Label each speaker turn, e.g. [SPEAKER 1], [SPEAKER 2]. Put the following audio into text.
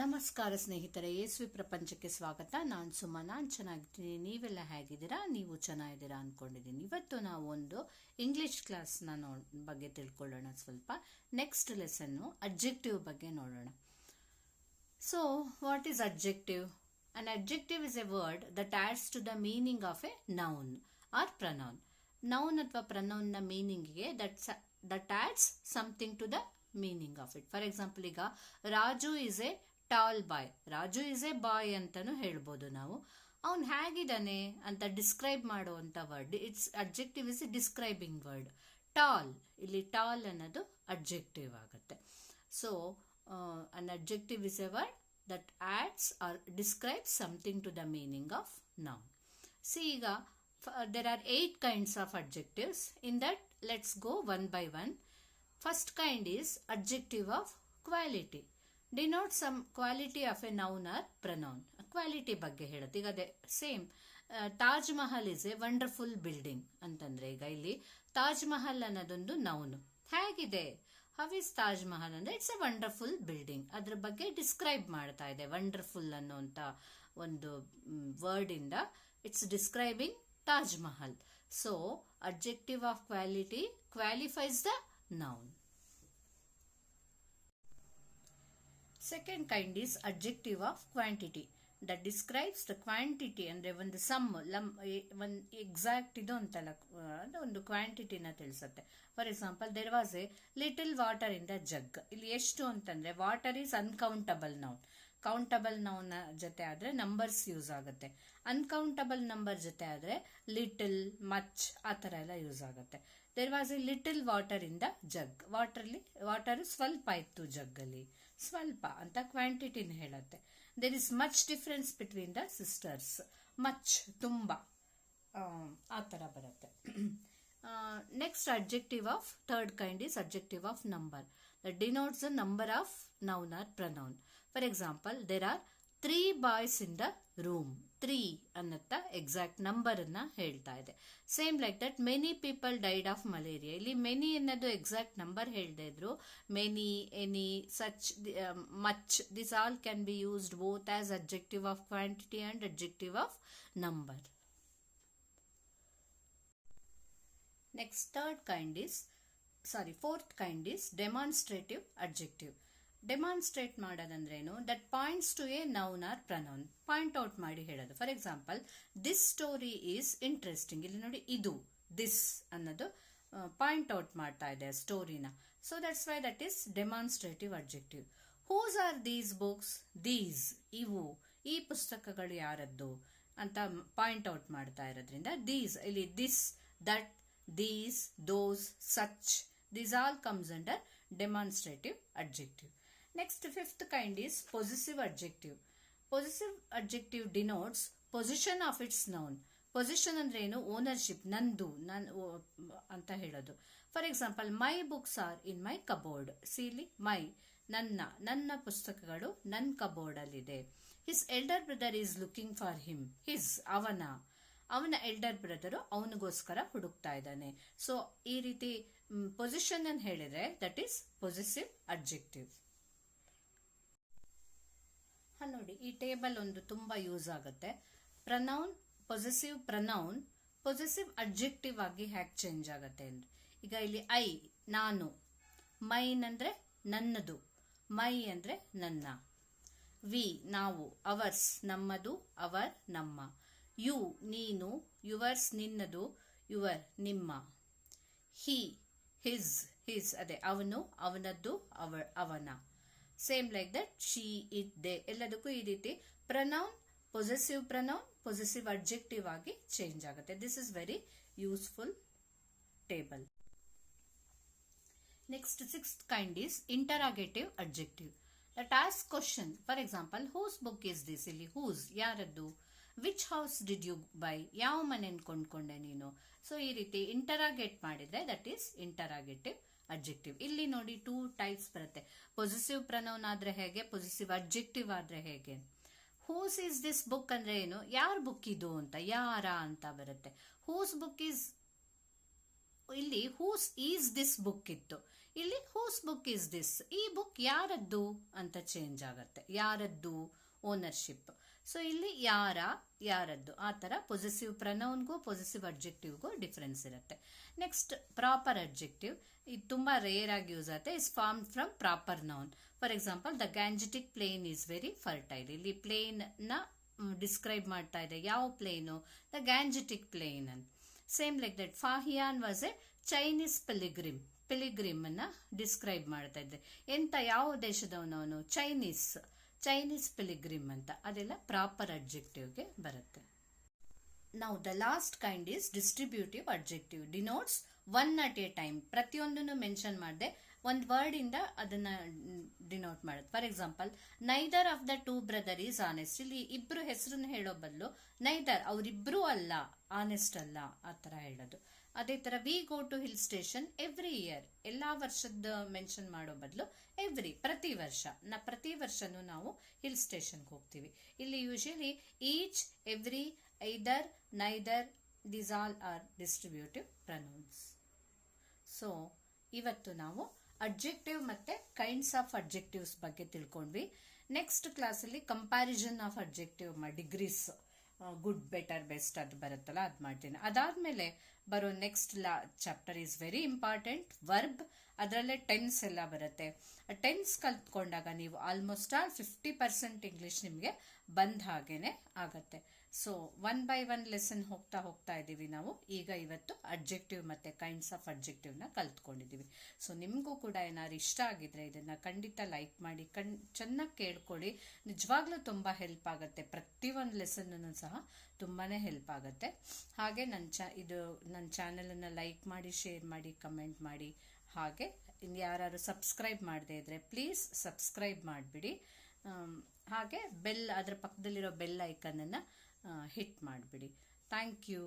[SPEAKER 1] ನಮಸ್ಕಾರ ಸ್ನೇಹಿತರೆ ಯೇಸುವಿ ಪ್ರಪಂಚಕ್ಕೆ ಸ್ವಾಗತ. ನಾನು ಸುಮ್ಮ ನಾನು ಚೆನ್ನಾಗಿದ್ದೀನಿ. ನೀವೆಲ್ಲ ಹೇಗಿದ್ದೀರಾ? ನೀವು ಚೆನ್ನಾಗಿದ್ದೀರಾ ಅಂದ್ಕೊಂಡಿದ್ದೀನಿ ಇವತ್ತು ನಾವು ಒಂದು ಇಂಗ್ಲಿಷ್ ಕ್ಲಾಸ್ನ ನೋ ಬಗ್ಗೆ ತಿಳ್ಕೊಳ್ಳೋಣ ಸ್ವಲ್ಪ. ನೆಕ್ಸ್ಟ್ ಲೆಸನ್ನು ಅಬ್ಜೆಕ್ಟಿವ್ ಬಗ್ಗೆ ನೋಡೋಣ. So what is adjective an adjective is a word that adds to the meaning of a noun or pronoun noun ಅಥವಾ ಪ್ರನೌನ್ನ ಮೀನಿಂಗ್ಗೆ that that adds something to the meaning of it for example ಈಗ Raju is a tall boy Raju is a boy ಅಂತಲೂ ಹೇಳ್ಬೋದು ನಾವು. ಅವ್ನು ಹೇಗಿದ್ದಾನೆ ಅಂತ describe ಮಾಡುವಂತ word its adjective is describing word tall ಇಲ್ಲಿ ಟಾಲ್ ಅನ್ನೋದು ಅಬ್ಜೆಕ್ಟಿವ್ ಆಗುತ್ತೆ. So an adjective is a word that adds or describe something to the meaning of now see ಈಗ there are eight kinds of adjectives. In that, let's go one by one. First kind is adjective of quality. Denote some quality of a noun or pronoun quality ಬಗ್ಗೆ ಹೇಳುತ್ತೆ. ಈಗ ಅದೇ same Taj Mahal is a wonderful building ಅಂತಂದ್ರೆ ಈಗ ಇಲ್ಲಿ ತಾಜ್ ಮಹಲ್ ಅನ್ನೋದೊಂದು noun ಹೇಗಿದೆ? How is Taj Mahal ಅಂದ್ರೆ ಇಟ್ಸ್ ಎ ವಂಡರ್ಫುಲ್ ಬಿಲ್ಡಿಂಗ್ ಅದ್ರ ಬಗ್ಗೆ ಡಿಸ್ಕ್ರೈಬ್ ಮಾಡ್ತಾ ಇದೆ. ವಂಡರ್ಫುಲ್ ಅನ್ನುವಂತ ಒಂದು ವರ್ಡ್ ಇಂದ its describing Taj Mahal so adjective of quality qualifies the noun. Second kind is adjective of quantity. That describes the quantity ಅಂದರೆ ಒಂದು ಸಮ್ ಲಮ್ ಒಂದು ಎಕ್ಸಾಕ್ಟ್ ಇದು ಅಂತಲ್ಲ ಅಂದರೆ ಒಂದು ಕ್ವಾಂಟಿಟಿನ ತಿಳಿಸುತ್ತೆ. For example there was a little water in the jug ಇಲ್ಲಿ ಎಷ್ಟು ಅಂತಂದ್ರೆ water is uncountable noun countable noun ಜೊತೆ ಆದರೆ ನಂಬರ್ಸ್ ಯೂಸ್ ಆಗುತ್ತೆ. ಅನ್ಕೌಂಟಬಲ್ ನಂಬರ್ ಜೊತೆ ಆದರೆ ಲಿಟಲ್ ಮಚ್ ಆ ಥರ ಎಲ್ಲ ಯೂಸ್ ಆಗುತ್ತೆ. There was a little water in the jug ವಾಟರ್ಲಿ water ಸ್ವಲ್ಪ ಇತ್ತು ಜಗ್ಗಲ್ಲಿ ಸ್ವಲ್ಪ ಅಂತ ಕ್ವಾಂಟಿಟಿನ ಹೇಳುತ್ತೆ. There is much difference between the sisters much ತುಂಬ. ಆ ಥರ ಬರುತ್ತೆ. Next adjective of third kind is adjective of number the denotes the number of noun or pronoun for example there are three boys in the room three ಅನ್ನತ್ತ exact number ಅನ್ನ ಹೇಳ್ತಾ ಇದೆ. Same like that many people died of malaria ಇಲ್ಲಿ many ಅನ್ನೋದು exact number ಹೇಳದೇ ಇದ್ರು. Many any such much this all can be used both as adjective of quantity and adjective of number next third kind is sorry fourth kind is demonstrative adjective demonstrate ಮಾಡೋದಂದ್ರೇನು? That points to a noun or pronoun point out ಮಾಡಿ ಹೇಳೋದು. For example this story is interesting ಇಲ್ಲಿ ನೋಡಿ, ಇದು this ಅನ್ನೋದು point out ಮಾಡ್ತಾ ಇದೆ ಸ್ಟೋರಿನ so that's why that is demonstrative adjective whose are these books these ಇವು, ಈ ಪುಸ್ತಕಗಳು ಯಾರದ್ದು? ಅಂತ ಪಾಯಿಂಟ್ ಔಟ್ ಮಾಡ್ತಾ ಇರೋದ್ರಿಂದ ದೀಸ್ ಇಲ್ಲಿ this that these those such these all comes under demonstrative adjective Next, fifth kind is possessive adjective. Possessive adjective denotes position of its noun. Possession ಅಂದ್ರೆ ಏನು? ಓನರ್ಶಿಪ್ ನಂದು ನನ್ ಅಂತ ಹೇಳೋದು. For example my books are in my cupboard ಸೀಲಿ my ನನ್ನ ನನ್ನ ಪುಸ್ತಕಗಳು ನನ್ನ ಕಬೋರ್ಡ್ ಅಲ್ಲಿದೆ his elder brother is looking for him his ಅವನ. ಅವನ ಎಲ್ಡರ್ ಬ್ರದರು ಅವನಿಗೋಸ್ಕರ ಹುಡುಕ್ತಾ ಇದ್ದಾನೆ. ಸೊ ಈ ರೀತಿ ಪೊಸಿಷನ್ ಅನ್ನು ಹೇಳಿದ್ರೆ ದಟ್ ಈಸ್ ಪೊಸಿಸಿವ್ ಅಬ್ಜೆಕ್ಟಿವ್ ನೋಡಿ, ಈ ಟೇಬಲ್ ಒಂದು ತುಂಬಾ ಯೂಸ್ ಆಗುತ್ತೆ. Pronoun, possessive pronoun, possessive adjective ಆಗಿ ಹ್ಯಾಕ್ ಚೇಂಜ್ ಆಗುತ್ತೆ ಅಂದ್ರೆ ಈಗ ಇಲ್ಲಿ ಐ, ನಾನು ಮೈನ್ ಅಂದ್ರೆ ನನ್ನದು, ಮೈ ಅಂದ್ರೆ ನನ್ನ, ವಿ, ನಾವು, ಅವರ್ಸ್, ನಮ್ಮದು, ಅವರ್, ನಮ್ಮ, ಯು, ನೀನು, ಯುವರ್ಸ್, ನಿನ್ನದು, ಯುವರ್, ನಿಮ್ಮ, ಹಿ, ಹಿಸ್ ಹಿಸ್, ಅದೇ, ಅವನು, ಅವನದ್ದು ಅವ ಅವನ. Same like that she it they ಎಲ್ಲದಕ್ಕೂ ಈ ರೀತಿ pronoun possessive pronoun possessive adjective ಆಗಿ ಚೇಂಜ್ ಆಗುತ್ತೆ. This is very useful table next sixth kind is interrogative adjective that as question for example whose book is this ಇಲ್ಲಿ whose ಯಾರದ್ದು? Which house did you buy ಯಾವ ಮನೆ ಕೊಂಡ್ಕೊಂಡೆ ನೀನು? So ಈ ರೀತಿ ಇಂಟರಾಗೇಟ್ ಮಾಡಿದ್ರೆ ದಟ್ ಈಸ್ ಇಂಟರಾಗೇಟಿವ್ ಅಬ್ಜೆಕ್ಟಿವ್ ಇಲ್ಲಿ ನೋಡಿ ಟೂ ಟೈಪ್ಸ್ ಬರುತ್ತೆ. ಪೊಸಿಸಿವ್ ಪ್ರನೌನ್ ಆದ್ರೆ ಹೇಗೆ? ಪೊಸಿಸಿವ್ ಅಬ್ಜೆಕ್ಟಿವ್ ಆದ್ರೆ ಹೇಗೆ? ಹೂಸ್ ಈಸ್ ದಿಸ್ ಬುಕ್ ಅಂದ್ರೆ ಏನು? ಯಾರ ಬುಕ್ ಇದು ಅಂತ? ಯಾರ ಅಂತ ಬರುತ್ತೆ. ಹೂಸ್ ಬುಕ್ ಈಸ್ ಇಲ್ಲಿ ಹೂಸ್ ಈಸ್ ದಿಸ್ ಬುಕ್ ಇತ್ತು? ಇಲ್ಲಿ ಹೂಸ್ ಬುಕ್ ಈಸ್ ದಿಸ್ ಈ ಬುಕ್ ಯಾರದ್ದು ಅಂತ ಚೇಂಜ್ ಆಗತ್ತೆ. ಯಾರದ್ದು? ಓನರ್ಶಿಪ್ ಸೊ ಇಲ್ಲಿ ಯಾರ, ಯಾರದ್ದು? ಆ ಥರ ಪೊಸಿಸಿವ್ ಪ್ರನೌನ್ಗೂ ಪೊಸಿಸಿವ್ ಅಬ್ಜೆಕ್ಟಿವ್ಗೂ ಡಿಫ್ರೆನ್ಸ್ ಇರುತ್ತೆ. ನೆಕ್ಸ್ಟ್ ಪ್ರಾಪರ್ ಅಬ್ಜೆಕ್ಟಿವ್ ಇದು ತುಂಬ ರೇರ್ ಆಗಿ ಯೂಸ್ ಆಗುತ್ತೆ. Is form from proper noun for example the Gangetic plain is very fertile ಇಲ್ಲಿ ಪ್ಲೇನ್ನ ಡಿಸ್ಕ್ರೈಬ್ ಮಾಡ್ತಾ ಇದೆ. ಯಾವ ಪ್ಲೇನು ದ ಗ್ಯಾಂಜೆಟಿಕ್ ಪ್ಲೇನ್ ಅಂತ. Same like that Fahien was a Chinese pilgrim pilgrim ಅನ್ನ ಡಿಸ್ಕ್ರೈಬ್ ಮಾಡ್ತಾ ಇದ್ದೆ. ಎಂತ, ಯಾವ ದೇಶದವನವನು? ಚೈನೀಸ್ ಚೈನೀಸ್ ಪಿಲಿಗ್ರಿಮ್ ಅಂತ, ಅದೆಲ್ಲ ಪ್ರಾಪರ್ ಅಬ್ಜೆಕ್ಟಿವ್ಗೆ ಬರುತ್ತೆ. ನಾವು the last kind is distributive adjective denotes one at a time ಪ್ರತಿಯೊಂದನ್ನು ಮೆನ್ಷನ್ ಮಾಡಿದೆ ಒಂದು ವರ್ಡ್ ಇಂದ ಅದನ್ನ ಡಿನೋಟ್ ಮಾಡುತ್ತೆ. For example neither of the two brother is honest ಇಲ್ಲಿ ಇಬ್ರು ಹೆಸರನ್ನ ಹೇಳೋ ಬದಲು ನೈದರ್ ಅವರಿಬ್ರು ಅಲ್ಲ ಆನೆಸ್ಟ್ ಅಲ್ಲ, ಆ ತರ ಹೇಳೋದು. ಅದೇ ತರ we go to hill station every year ಎಲ್ಲಾ ವರ್ಷದ ಮೆನ್ಷನ್ ಮಾಡೋ ಬದಲು ಎವ್ರಿ ಪ್ರತಿ ವರ್ಷ. ನಾ ಪ್ರತಿ ವರ್ಷನೂ ನಾವು ಹಿಲ್ ಸ್ಟೇಷನ್ಗೆ ಹೋಗ್ತೀವಿ. ಇಲ್ಲಿ usually each every either neither these all are distributive pronouns so ಇವತ್ತು ನಾವು ಅಬ್ಜೆಕ್ಟಿವ್ ಮತ್ತೆ ಕೈಂಡ್ಸ್ ಆಫ್ ಅಡ್ಜೆಕ್ಟಿವ್ಸ್ ಬಗ್ಗೆ ತಿಳ್ಕೊಂಡ್ವಿ. ನೆಕ್ಸ್ಟ್ ಕ್ಲಾಸಲ್ಲಿ comparison of adjective degrees good better best ಅದು ಬರುತ್ತಲ್ಲ, ಅದು ಮಾಡ್ತೀನಿ. ಅದಾದ್ಮೇಲೆ ಬರೋ next law chapter is very important verb ಅದರಲ್ಲೇ ಟೆನ್ಸ್ ಎಲ್ಲ ಬರುತ್ತೆ. ಟೆನ್ಸ್ ಕಲ್ತ್ಕೊಂಡಾಗ ನೀವು almost all fifty percent English ನಿಮಗೆ ಬಂದ ಹಾಗೇನೆ ಆಗತ್ತೆ. So one by one lesson ಹೋಗ್ತಾ ಹೋಗ್ತಾ ಇದ್ದೀವಿ ನಾವು. ಈಗ ಇವತ್ತು ಅಬ್ಜೆಕ್ಟಿವ್ ಮತ್ತೆ ಕೈಂಡ್ಸ್ ಆಫ್ ಅಬ್ಜೆಕ್ಟಿವ್ನ ಕಲ್ತ್ಕೊಂಡಿದ್ದೀವಿ. ಸೊ ನಿಮಗೂ ಕೂಡ ಏನಾದ್ರು ಇಷ್ಟ ಆಗಿದ್ರೆ ಇದನ್ನ ಖಂಡಿತ ಲೈಕ್ ಮಾಡಿ, ಕಣ್, ಚೆನ್ನಾಗಿ ಕೇಳ್ಕೊಳ್ಳಿ. ನಿಜವಾಗ್ಲೂ ತುಂಬ ಹೆಲ್ಪ್ ಆಗುತ್ತೆ. ಪ್ರತಿಯೊಂದು ಲೆಸನ್ ಸಹ ತುಂಬಾ ಹೆಲ್ಪ್ ಆಗುತ್ತೆ. ಹಾಗೆ ನನ್ನ ಚ ಇದು ನನ್ನ ಚಾನೆಲನ್ನು ಲೈಕ್ ಮಾಡಿ, ಶೇರ್ ಮಾಡಿ, ಕಮೆಂಟ್ ಮಾಡಿ. ಹಾಗೆ ಯಾರು ಸಬ್ಸ್ಕ್ರೈಬ್ ಮಾಡದೇ ಇದ್ದರೆ ಪ್ಲೀಸ್ ಸಬ್ಸ್ಕ್ರೈಬ್ ಮಾಡಿಬಿಡಿ. ಹಾಗೆ ಬೆಲ್, ಅದರ ಪಕ್ಕದಲ್ಲಿರೋ ಬೆಲ್ ಐಕನನ್ನು ಹಿಟ್ ಮಾಡಿಬಿಡಿ. Thank you.